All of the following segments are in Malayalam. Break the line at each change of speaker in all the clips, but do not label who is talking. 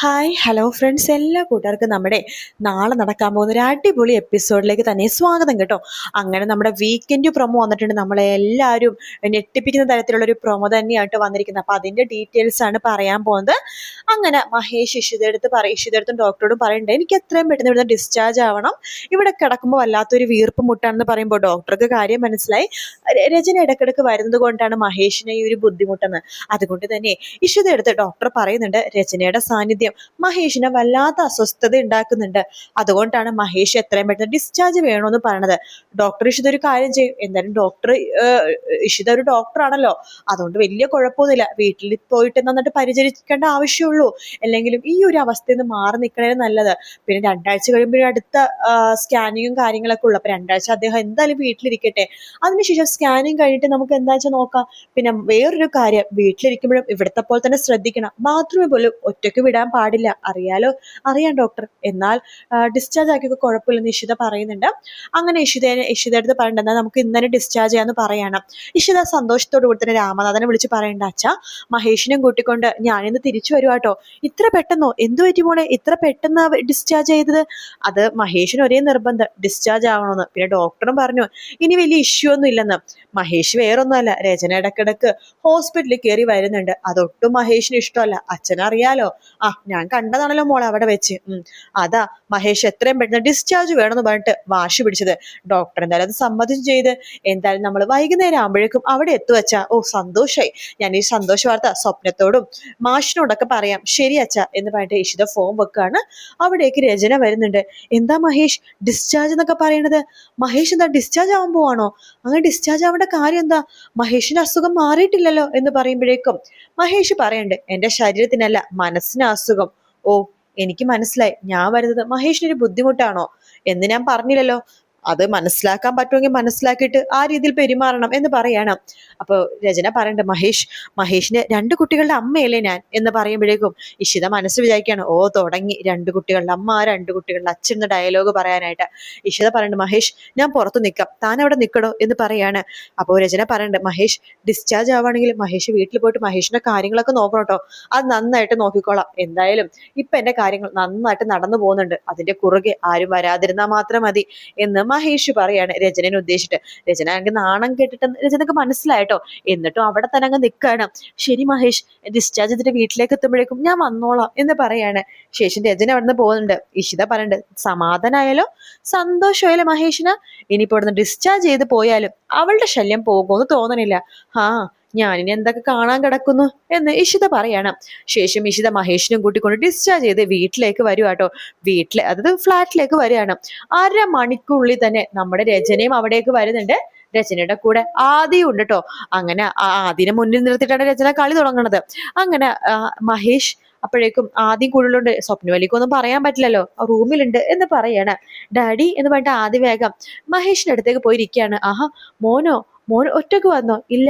ഹായ് ഹലോ ഫ്രണ്ട്സ് എല്ലാ കൂട്ടുകാർക്കും നമ്മുടെ നാളെ നടക്കാൻ പോകുന്ന ഒരു അടിപൊളി എപ്പിസോഡിലേക്ക് തന്നെ സ്വാഗതം കേട്ടോ. അങ്ങനെ നമ്മുടെ വീക്കെൻഡ് പ്രൊമോ വന്നിട്ടുണ്ട്. നമ്മളെ എല്ലാവരും ഞെട്ടിപ്പിക്കുന്ന തരത്തിലുള്ള ഒരു പ്രൊമോ തന്നെയായിട്ട് വന്നിരിക്കുന്നത്. അപ്പോൾ അതിന്റെ ഡീറ്റെയിൽസ് ആണ് പറയാൻ പോകുന്നത്. അങ്ങനെ മഹേഷ് ഇഷിതെടുത്ത് പറയും ഇഷിതെടുത്തും ഡോക്ടറോടും പറയണ്ടേ എനിക്ക് എത്രയും പെട്ടെന്ന് ഇവിടുന്ന് ഡിസ്ചാർജ് ആവണം. ഇവിടെ കിടക്കുമ്പോൾ വല്ലാത്തൊരു വീർപ്പ് മുട്ടാണെന്ന് പറയുമ്പോൾ ഡോക്ടർക്ക് കാര്യം മനസ്സിലായി. രചന ഇടക്കിടക്ക് വരുന്നത് കൊണ്ടാണ് മഹേഷിനെ ഈ ഒരു ബുദ്ധിമുട്ടെന്ന്. അതുകൊണ്ട് തന്നെ ഇഷിതെടുത്ത് ഡോക്ടർ പറയുന്നുണ്ട് രചനയുടെ സാന്നിധ്യം മഹേഷിന് വല്ലാത്ത അസ്വസ്ഥത ഉണ്ടാക്കുന്നുണ്ട്. അതുകൊണ്ടാണ് മഹേഷ് എത്രയും പെട്ടെന്ന് ഡിസ്ചാർജ് വേണമെന്ന് പറയണത്. ഡോക്ടർ ഇഷിത ഒരു കാര്യം ചെയ്യും. എന്തായാലും ഡോക്ടർ ഇഷിത ഒരു ഡോക്ടറാണല്ലോ അതുകൊണ്ട് വലിയ കുഴപ്പമൊന്നുമില്ല. വീട്ടിൽ പോയിട്ട് നന്നിട്ട് പരിചരിക്കേണ്ട ആവശ്യമുള്ളൂ. അല്ലെങ്കിലും ഈ ഒരു അവസ്ഥയിൽ നിന്ന് മാറി നിൽക്കണേ നല്ലത്. പിന്നെ രണ്ടാഴ്ച കഴിയുമ്പോൾ അടുത്ത സ്കാനിങ്ങും കാര്യങ്ങളൊക്കെ ഉള്ളു. അപ്പൊ രണ്ടാഴ്ച അദ്ദേഹം എന്തായാലും വീട്ടിലിരിക്കട്ടെ. അതിനുശേഷം സ്കാനിങ് കഴിഞ്ഞിട്ട് നമുക്ക് എന്താ നോക്കാം. പിന്നെ വേറൊരു കാര്യം. വീട്ടിലിരിക്കുമ്പോഴും ഇവിടുത്തെ പോലെ തന്നെ ശ്രദ്ധിക്കണം. ബാത്റൂമിൽ പോലും ഒറ്റയ്ക്ക് വിടാൻ പാടില്ല. അറിയാലോ? അറിയാം ഡോക്ടർ എന്നാൽ ഡിസ്ചാർജ് ആക്കിയൊക്കെ കുഴപ്പമില്ലെന്ന് ഇഷിത പറയുന്നുണ്ട്. അങ്ങനെ ഇഷിതേനെ ഇഷിത എടുത്ത് പറയണ്ട എന്നാൽ നമുക്ക് ഇന്ന് തന്നെ ഡിസ്ചാർജ് ചെയ്യാന്ന് പറയണം. ഇഷിത സന്തോഷത്തോടു കൂടി തന്നെ രാമനാഥനെ വിളിച്ച് പറയണ്ട അച്ഛ മഹേഷിനെയും കൂട്ടിക്കൊണ്ട് ഞാനിന്ന് തിരിച്ചു വരുവാട്ടോ ഇത്ര പെട്ടെന്നോ? എന്തു പറ്റി മോളെ? ഇത്ര പെട്ടെന്ന് ഡിസ്ചാർജ് ചെയ്തത്? അത് മഹേഷിന് ഒരേ നിർബന്ധം ഡിസ്ചാർജ് ആവണമെന്ന്. പിന്നെ ഡോക്ടറും പറഞ്ഞു ഇനി വലിയ ഇഷ്യൂ ഒന്നും ഇല്ലെന്ന്. മഹേഷ് വേറൊന്നുമല്ല രചന ഇടക്കിടക്ക് ഹോസ്പിറ്റലിൽ കയറി വരുന്നുണ്ട്. അതൊട്ടും മഹേഷിന് ഇഷ്ടമല്ല. അച്ഛനറിയാലോ? ഞാൻ കണ്ടതാണല്ലോ മോളെ അവിടെ വെച്ച്. അതാ മഹേഷ് എത്രയും പെട്ടെന്ന് ഡിസ്ചാർജ് വേണമെന്ന് പറഞ്ഞിട്ട് വാശി പിടിച്ചത്. ഡോക്ടർ എന്തായാലും അത് സമ്മതിച്ചു ചെയ്ത്. എന്തായാലും നമ്മൾ വൈകുന്നേരം ആകുമ്പോഴേക്കും അവിടെ എത്തുവച്ചാ. ഓ സന്തോഷായി. ഞാൻ ഈ സന്തോഷ വാർത്ത സ്വപ്നത്തോടും മാഷിനോടൊക്കെ പറയാം. ശരി അച്ഛ എന്ന് പറഞ്ഞിട്ട് ഇഷിത ഫോം വെക്കുകയാണ് അവിടേക്ക് രചന വരുന്നുണ്ട്. എന്താ മഹേഷ്? ഡിസ്ചാർജ് എന്നൊക്കെ പറയണത്? മഹേഷ് എന്താ ഡിസ്ചാർജ് ആവാൻ പോവാണോ? അങ്ങനെ ഡിസ്ചാർജ് ആവേണ്ട കാര്യം എന്താ? മഹേഷിന്റെ അസുഖം മാറിയിട്ടില്ലല്ലോ എന്ന് പറയുമ്പോഴേക്കും മഹേഷ് പറയണ്ട് എന്റെ ശരീരത്തിനല്ല മനസ്സിന് അസുഖം. ഓ എനിക്ക് മനസ്സിലായി. ഞാൻ വരുന്നത് മഹേഷിനൊരു ബുദ്ധിമുട്ടാണോ? എന്ന് ഞാൻ പറഞ്ഞില്ലല്ലോ. അത് മനസ്സിലാക്കാൻ പറ്റുമെങ്കിൽ മനസ്സിലാക്കിയിട്ട് ആ രീതിയിൽ പെരുമാറണം എന്ന് പറയണം. അപ്പോൾ രചന പറയണ്ട മഹേഷ് മഹേഷിന് രണ്ട് കുട്ടികളുടെ അമ്മയല്ലേ ഞാൻ എന്ന് പറയുമ്പോഴേക്കും ഇഷിത മനസ്സ് വിചാരിക്കുകയാണ് ഓ തുടങ്ങി രണ്ട് കുട്ടികളുടെ അമ്മ രണ്ട് കുട്ടികളുടെ അച്ഛൻ എന്ന ഡയലോഗ് പറയാനായിട്ട്. ഇഷിത പറയണ്ട മഹേഷ് ഞാൻ പുറത്ത് നിൽക്കാം താൻ അവിടെ നിൽക്കണോ എന്ന് പറയാണ്. അപ്പോൾ രചന പറയണ്ട മഹേഷ് ഡിസ്ചാർജ് ആവുകയാണെങ്കിൽ മഹേഷ് വീട്ടിൽ പോയിട്ട് മഹേഷിന്റെ കാര്യങ്ങളൊക്കെ നോക്കണം കേട്ടോ. അത് നന്നായിട്ട് നോക്കിക്കോളാം. എന്തായാലും ഇപ്പൊ എന്റെ കാര്യങ്ങൾ നന്നായിട്ട് നടന്നു പോകുന്നുണ്ട്. അതിന്റെ കുറുകെ ആരും വരാതിരുന്നാൽ മാത്രം മതി എന്ന് മഹേഷ് പറയാണ് രചനനെ ഉദ്ദേശിച്ചിട്ട്. രചന അങ്ങ് നാണം കേട്ടിട്ട് രചനക്ക് മനസ്സിലായിട്ടോ എന്നിട്ടും അവിടെ തന്നെ അങ്ങ് നിൽക്കാണ് ശരി മഹേഷ് ഡിസ്ചാർജ് ചെയ്തിട്ട് വീട്ടിലേക്ക് എത്തുമ്പോഴേക്കും ഞാൻ വന്നോളാം എന്ന് പറയാണ്. ശേഷം രചന അവിടെ നിന്ന് പോകുന്നുണ്ട്. ഇഷിത പറയണ്ട് സമാധാനായാലോ? സന്തോഷമായാലോ മഹേഷിന്? ഇനിയിപ്പോ ഡിസ്ചാർജ് ചെയ്ത് പോയാലും അവളുടെ ശല്യം പോകുമെന്ന് തോന്നണില്ല. ആ ഞാനിനി എന്തൊക്കെ കാണാൻ കിടക്കുന്നു എന്ന് ഇഷിത പറയണം. ശേഷം ഇഷിത മഹേഷിനും കൂട്ടിക്കൊണ്ട് ഡിസ്ചാർജ് ചെയ്ത് വീട്ടിലേക്ക് വരുവാട്ടോ വീട്ടിലെ അതായത് ഫ്ലാറ്റിലേക്ക് വരികയാണ്. അര മണിക്കുള്ളിൽ തന്നെ നമ്മുടെ രചനയും അവിടേക്ക് വരുന്നുണ്ട്. രചനയുടെ കൂടെ ആദ്യം ഉണ്ട് കേട്ടോ. അങ്ങനെ ആദ്യനെ മുന്നിൽ നിർത്തിയിട്ടാണ് രചന കളി തുടങ്ങുന്നത് അങ്ങനെ മഹേഷ് അപ്പോഴേക്കും ആദ്യം കൂടുതലുണ്ട് സ്വപ്നവലിക്കൊന്നും പറയാൻ പറ്റില്ലല്ലോ റൂമിലുണ്ട് എന്ന് പറയാണ്. ഡാഡി എന്ന് പറഞ്ഞിട്ട് ആദ്യ വേഗം മഹേഷിന്റെ അടുത്തേക്ക് പോയിരിക്കുകയാണ്. ആഹാ മോനോ മോൻ ഒറ്റയ്ക്ക് വന്നോ? ഇല്ല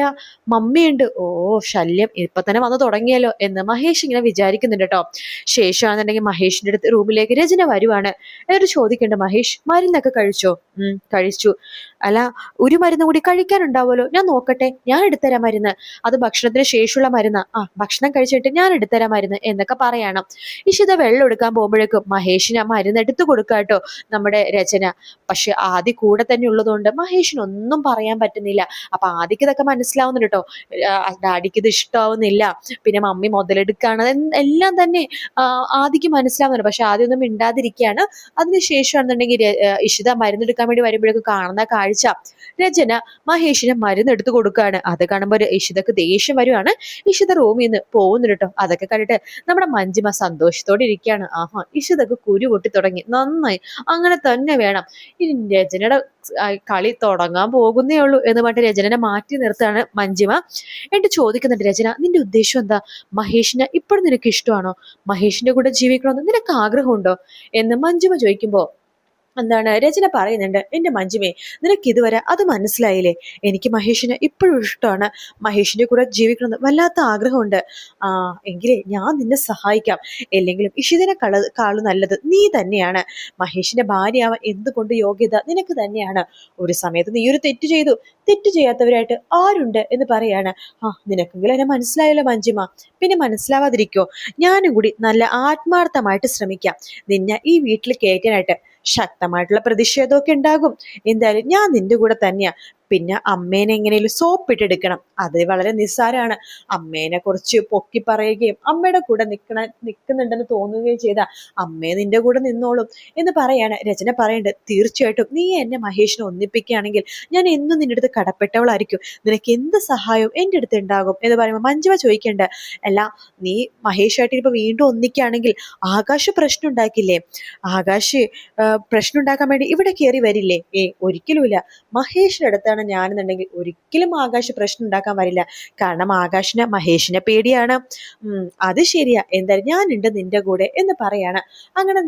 മമ്മിയുണ്ട്. ഓ ശല്യം. ഇപ്പൊ തന്നെ വന്നു തുടങ്ങിയല്ലോ എന്ന് മഹേഷ് ഇങ്ങനെ വിചാരിക്കുന്നുണ്ട് കേട്ടോ ശേഷമാണെന്നുണ്ടെങ്കിൽ മഹേഷിന്റെ അടുത്ത് റൂമിലേക്ക് രചന വരുവാണ്. എന്നിട്ട് ചോദിക്കേണ്ട മഹേഷ്. മരുന്നൊക്കെ കഴിച്ചോ? ഉം കഴിച്ചു. അല്ല ഒരു മരുന്ന് കൂടി കഴിക്കാനുണ്ടാവുമല്ലോ? ഞാൻ നോക്കട്ടെ ഞാൻ എടുത്തരാം മരുന്ന്. അത് ഭക്ഷണത്തിന് ശേഷമുള്ള മരുന്ന്. ആ ഭക്ഷണം കഴിച്ചിട്ട് ഞാൻ എടുത്തരാം മരുന്ന് എന്നൊക്കെ പറയണം. ഇഷിത വെള്ളം എടുക്കാൻ പോകുമ്പോഴേക്കും മഹേഷിന് ആ മരുന്ന് എടുത്തു കൊടുക്കാട്ടോ നമ്മുടെ രചന. പക്ഷെ ആദ്യ കൂടെ തന്നെ ഉള്ളതുകൊണ്ട് മഹേഷിന് ഒന്നും പറയാൻ പറ്റുന്നില്ല. അപ്പൊ ആദ്യക്ക് ഇതൊക്കെ മനസ്സിലാവുന്നുണ്ട് കേട്ടോ ഡാഡിക്ക് ഇത് ഇഷ്ടാവുന്നില്ല. പിന്നെ മമ്മി മുതലെടുക്കാണ്. എല്ലാം തന്നെ ആദ്യക്ക് മനസ്സിലാവുന്നുണ്ട്. പക്ഷെ ആദ്യം ഒന്നും മിണ്ടാതിരിക്കുകയാണ് അതിനുശേഷമാണെന്നുണ്ടെങ്കിൽ ഇഷിത മരുന്നെടുക്കാൻ വേണ്ടി വരുമ്പോഴേക്കും കാണുന്ന കാഴ്ച. രചന മഹേഷിന് മരുന്ന് എടുത്തു കൊടുക്കുകയാണ് അത് കാണുമ്പോൾ ഇഷിതക്ക് ദേഷ്യം വരുവാണ്. ഇഷിത റൂമിൽ നിന്ന് പോകുന്നുണ്ട് കേട്ടോ അതൊക്കെ കണ്ടിട്ട് നമ്മുടെ മഞ്ജിമ സന്തോഷത്തോടെ ഇരിക്കുകയാണ്. ആഹാ ഇഷിതക്ക് കുരു പൊട്ടി തുടങ്ങി. നന്നായി. അങ്ങനെ തന്നെ വേണം. ഇനി രചനയുടെ കളി തുടങ്ങാൻ പോകുന്നേ ഉള്ളൂ എന്ന് പറഞ്ഞിട്ട് രചനനെ മാറ്റി നിർത്താണ് മഞ്ജിമ. എന്നിട്ട് ചോദിക്കുന്നുണ്ട് രചന നിന്റെ ഉദ്ദേശം എന്താ? മഹേഷിനെ ഇപ്പോഴും നിനക്ക് ഇഷ്ടമാണോ? മഹേഷിന്റെ കൂടെ ജീവിക്കണമെന്ന് നിനക്ക് ആഗ്രഹമുണ്ടോ? എന്ന് മഞ്ജിമ ചോദിക്കുമ്പോ എന്താണ്? രചന പറയുന്നുണ്ട് എന്റെ മഞ്ജുമേ നിനക്ക് ഇതുവരെ അത് മനസ്സിലായില്ലേ? എനിക്ക് മഹേഷിനെ ഇപ്പോഴും ഇഷ്ടമാണ്. മഹേഷിന്റെ കൂടെ ജീവിക്കണമെന്ന് വല്ലാത്ത ആഗ്രഹമുണ്ട്. ആ എങ്കിലേ ഞാൻ നിന്നെ സഹായിക്കാം. അല്ലെങ്കിലും ഇഷിതിനെ കള കാളു നല്ലത് നീ തന്നെയാണ്. മഹേഷിന്റെ ഭാര്യയാവാൻ എന്തുകൊണ്ട് യോഗ്യത നിനക്ക് തന്നെയാണ്? ഒരു സമയത്ത് നീ ഒരു തെറ്റ് ചെയ്തു. തെറ്റ് ചെയ്യാത്തവരായിട്ട് ആരുണ്ട്? എന്ന് പറയാണ്. ആ നിനക്കെങ്കിലും എന്നെ മനസ്സിലായല്ലോ മഞ്ജിമ. പിന്നെ മനസ്സിലാവാതിരിക്കോ? ഞാനും കൂടി നല്ല ആത്മാർത്ഥമായിട്ട് ശ്രമിക്കാം. നിന്നെ ഈ വീട്ടിൽ കയറ്റാനായിട്ട് ശക്തമായിട്ടുള്ള പ്രതിഷേധമൊക്കെ ഉണ്ടാകും. എന്തായാലും ഞാൻ നിന്റെ കൂടെ തന്നെയാ. പിന്നെ അമ്മേനെ എങ്ങനെയും സോപ്പിട്ടെടുക്കണം അത് വളരെ നിസ്സാരമാണ് അമ്മേനെ കുറിച്ച് പൊക്കി പറയുകയും അമ്മയുടെ കൂടെ നിൽക്കണ നിൽക്കുന്നുണ്ടെന്ന് തോന്നുകയും ചെയ്ത അമ്മേ നിന്റെ കൂടെ നിന്നോളും എന്ന് പറയാണ്. രചന പറയേണ്ടത് തീർച്ചയായിട്ടും നീ എന്നെ മഹേഷിനെ ഒന്നിപ്പിക്കുകയാണെങ്കിൽ ഞാൻ എന്നും നിന്റെ അടുത്ത് കടപ്പെട്ടവളായിരിക്കും. നിനക്ക് എന്ത് സഹായവും എന്റെ അടുത്ത് ഉണ്ടാകും? എന്ന് പറയുമ്പോൾ മഞ്ജുവ ചോദിക്കേണ്ട അല്ല നീ മഹേഷായിട്ട് ഇപ്പൊ വീണ്ടും ഒന്നിക്കുകയാണെങ്കിൽ ആകാശ് പ്രശ്നം ഉണ്ടാക്കില്ലേ? ആകാശ് പ്രശ്നം ഉണ്ടാക്കാൻ വേണ്ടി ഇവിടെ കയറി വരില്ലേ? ഏ ഒരിക്കലുമില്ല. മഹേഷിന്റെ അടുത്താണ് ആളാണ് ഞാനെന്നുണ്ടെങ്കിൽ ഒരിക്കലും ആകാശ് പ്രശ്നം ഉണ്ടാക്കാൻ വരില്ല. കാരണം ആകാശിന് മഹേഷിനെ പേടിയാണ്. അത് ശരിയാ. എന്തായാലും ഞാനുണ്ട് നിന്റെ കൂടെ എന്ന് പറയാണ്. അങ്ങനെ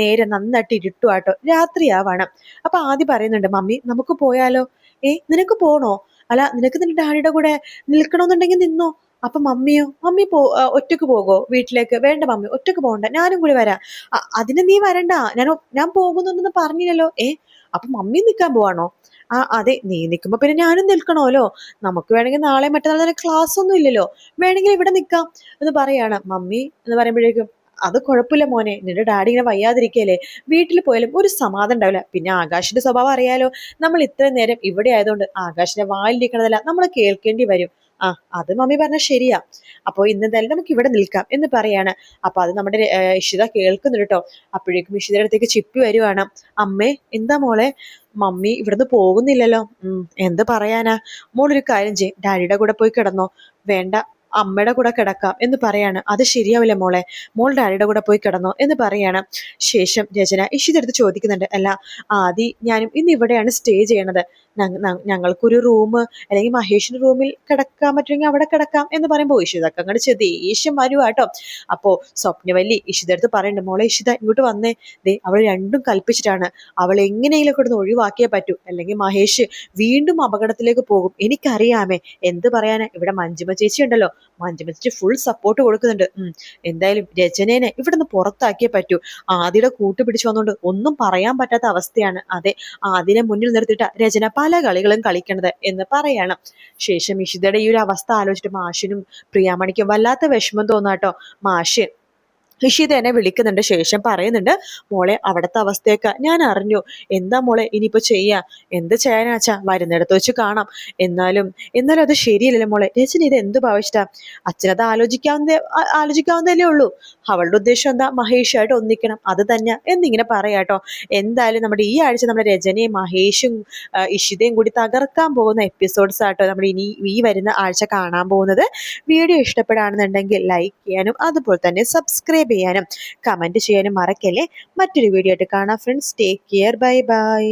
നേരെ നന്നായിട്ട് ഇരുട്ടുവാട്ടോ രാത്രിയാവണം. അപ്പൊ ആദ്യം പറയുന്നുണ്ട് മമ്മി നമുക്ക് പോയാലോ? ഏ നിനക്ക് പോണോ? അല്ല നിനക്ക് നിന്റെ ഡാഡിയുടെ കൂടെ നിൽക്കണമെന്നുണ്ടെങ്കിൽ നിന്നോ. അപ്പൊ മമ്മിയോ മമ്മി പോ ഒറ്റയ്ക്ക് പോകോ വീട്ടിലേക്ക്? വേണ്ട മമ്മി ഒറ്റയ്ക്ക് പോകണ്ട ഞാനും കൂടി വരാം. അതിന് നീ വരണ്ട. ഞാൻ ഞാൻ പോകുന്നുണ്ടെന്ന് പറഞ്ഞില്ലല്ലോ. ഏ അപ്പൊ മമ്മി നിൽക്കാൻ പോവാണോ? ആ അതെ നീ നിൽക്കുമ്പോ പിന്നെ ഞാനും നിൽക്കണമല്ലോ. നമുക്ക് വേണമെങ്കിൽ നാളെ മറ്റന്നാൾ തന്നെ ക്ലാസ് ഒന്നും ഇല്ലല്ലോ. വേണമെങ്കിൽ ഇവിടെ നിൽക്കാം എന്ന് പറയാണ്. മമ്മി എന്ന് പറയുമ്പോഴേക്കും അത് കുഴപ്പമില്ല മോനെ നിന്റെ ഡാഡി ഇങ്ങനെ വയ്യാതിരിക്കല്ലേ. വീട്ടിൽ പോയാലും ഒരു സമാധാനം ഉണ്ടാവില്ല. പിന്നെ ആകാശിന്റെ സ്വഭാവം അറിയാലോ. നമ്മൾ ഇത്രയും നേരം ഇവിടെ ആയതുകൊണ്ട് ആകാശിന്റെ വായിലിരിക്കണതല്ല നമ്മൾ കേൾക്കേണ്ടി വരും. ആ അത് മമ്മി പറഞ്ഞ ശരിയാ. അപ്പോൾ ഇന്ന് എന്തായാലും നമുക്ക് ഇവിടെ നിൽക്കാം എന്ന് പറയാണ്. അപ്പോൾ അത് നമ്മുടെ ഇഷിത കേൾക്കുന്നുണ്ട് കേട്ടോ അപ്പോഴേക്കും ഇഷിതയുടെ അടുത്തേക്ക് ചിപ്പി വരുവാണ്. അമ്മേ എന്താ മോളെ? മമ്മി ഇവിടുന്ന് പോകുന്നില്ലല്ലോ. എന്ത് പറയാനാ? മോളൊരു കാര്യം ചെയ്യും. ഡാഡിയുടെ കൂടെ പോയി കിടന്നോ. വേണ്ട അമ്മയുടെ കൂടെ കിടക്കാം എന്ന് പറയാണ്. അത് ശരിയാവില്ല മോളെ. മോൾ ഡാഡിയുടെ കൂടെ പോയി കിടന്നോ എന്ന് പറയാണ്. ശേഷം രചന ഇഷിതെടുത്ത് ചോദിക്കുന്നുണ്ട്. അല്ല ആദി ഞാനും ഇന്ന് ഇവിടെയാണ് സ്റ്റേ ചെയ്യണത്. ഞങ്ങൾക്കൊരു റൂം അല്ലെങ്കിൽ മഹേഷിന്റെ റൂമിൽ കിടക്കാൻ പറ്റുമെങ്കിൽ അവിടെ കിടക്കാം എന്ന് പറയുമ്പോൾ ഇഷിതൊക്കെ അങ്ങോട്ട് ദേഷ്യം വരുവാ കേട്ടോ. അപ്പോ സ്വപ്നവല്ലി ഇഷിതെടുത്ത് പറയുന്നുണ്ട് മോളെ ഇഷിത ഇങ്ങോട്ട് വന്നേ. ദേ അവൾ രണ്ടും കൽപ്പിച്ചിട്ടാണ്. അവൾ എങ്ങനെയെങ്കിലും കൊടുത്ത് ഒഴിവാക്കിയേ പറ്റൂ. അല്ലെങ്കിൽ മഹേഷ് വീണ്ടും അപകടത്തിലേക്ക് പോകും. എനിക്കറിയാമേ. എന്ത് പറയാനാ? ഇവിടെ മഞ്ജുമ ചേച്ചി ഉണ്ടല്ലോ. മഞ്ജുമ ഫുൾ സപ്പോർട്ട് കൊടുക്കുന്നുണ്ട്. എന്തായാലും രചനേനെ ഇവിടെ നിന്ന് പുറത്താക്കിയേ പറ്റൂ. ആദിയുടെ കൂട്ട് പിടിച്ചു വന്നുകൊണ്ട് ഒന്നും പറയാൻ പറ്റാത്ത അവസ്ഥയാണ്. അതെ ആദിനെ മുന്നിൽ നിർത്തിയിട്ട രചന പല കളികളും കളിക്കണത് എന്ന് പറയണം. ശേഷം ഇഷിതയുടെ ഈ ഒരു അവസ്ഥ ആലോചിച്ചിട്ട് മാഷിനും പ്രിയാമണിക്കും വല്ലാത്ത വിഷമം തോന്നാട്ടോ. മാഷ് ഋഷിത എന്നെ വിളിക്കുന്നുണ്ട്. ശേഷം പറയുന്നുണ്ട് മോളെ അവിടുത്തെ അവസ്ഥയൊക്കെ ഞാൻ അറിഞ്ഞു. എന്താ മോളെ ഇനിയിപ്പോ ചെയ്യാ? എന്ത് ചെയ്യാനാച്ചാ വരുന്നിടത്ത് വെച്ച് കാണാം. എന്നാലും എന്നാലും അത് ശരിയല്ലല്ലോ മോളെ. രചന ഇത് എന്ത് ഭാവിച്ചിട്ടാ അച്ഛനത് ആലോചിക്കാവുന്ന ആലോചിക്കാവുന്നതല്ലേ ഉള്ളൂ. അവളുടെ ഉദ്ദേശം എന്താ? മഹേഷായിട്ട് ഒന്നിക്കണം. അത് തന്നെ എന്നിങ്ങനെ പറയാട്ടോ എന്തായാലും നമ്മുടെ ഈ ആഴ്ച നമ്മുടെ രചനയും മഹേഷും ഇഷിതയും കൂടി തകർക്കാൻ പോകുന്ന എപ്പിസോഡ്സ് ആട്ടോ നമ്മൾ ഇനി ഈ വരുന്ന ആഴ്ച കാണാൻ പോകുന്നത്. വീഡിയോ ഇഷ്ടപ്പെടുകയാണെന്നുണ്ടെങ്കിൽ ലൈക്ക് ചെയ്യാനും അതുപോലെ തന്നെ സബ്സ്ക്രൈബ് സബ്സ്ക്രൈബ് ചെയ്യാനും കമന്റ് ചെയ്യാനും മറക്കല്ലേ? മറ്റൊരു വീഡിയോ ആയിട്ട് കാണാം friends take care bye bye